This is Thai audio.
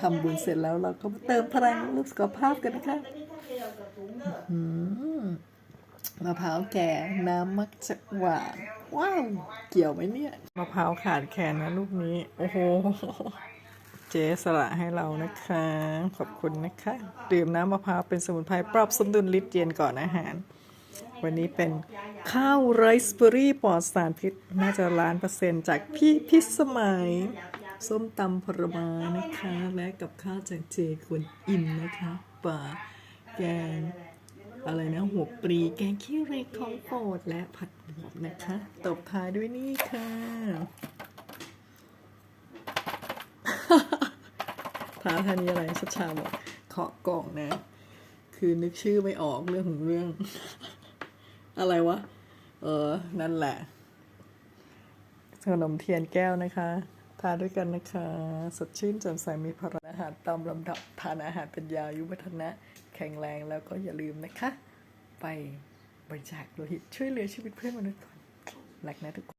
ทำบุญเสร็จแล้วเราก็เติมพลังรูปสุขภาพกันนะคะมะพร้าวแก่น้ำมักจะหวานว้าวเกี่ยวไหมเนี่ยมะพร้าวขาดแคลนนะลูกนี้ โอ้โหเจ๊สละให้เรานะคะ ขอบคุณนะคะ ดื่มน้ำมะพร้าวเป็นสมุนไพรปรับสมดุลลิตรเย็นก่อนอาหาร วันนี้เป็นข้าวไรซ์เบอร์รี่ปลอดสารพิษ น่าจะล้านเปอร์เซ็นต์จากพี่พิสมัย ส้มตำผลไม้นะคะ และกับข้าวจากเจควรอินนะคะป่าแกงอะไรนะหัวปรีแกงขี้เหล็กของโปรดและผัดบวบนะคะตบท้ายด้วยนี่ค่ะท้าทานี้อะไรชัชชาบอกเคาะกล่องนะ คือนึกชื่อไม่ออกเรื่องของเรื่อง อะไรวะ เออ นั่นแหละขนมเทียนแก้วนะคะ ทานด้วยกันนะคะ สดชื่นแจ่มใสมีพลังอาหารตามลำดับทานอาหารเป็นยายุวัฒนะ แข็งแรงแล้วก็อย่าลืมนะคะ ไปบริจาคโลหิตช่วยเหลือชีวิตเพื่อนมนุษย์ก่อนรักนะทุกคน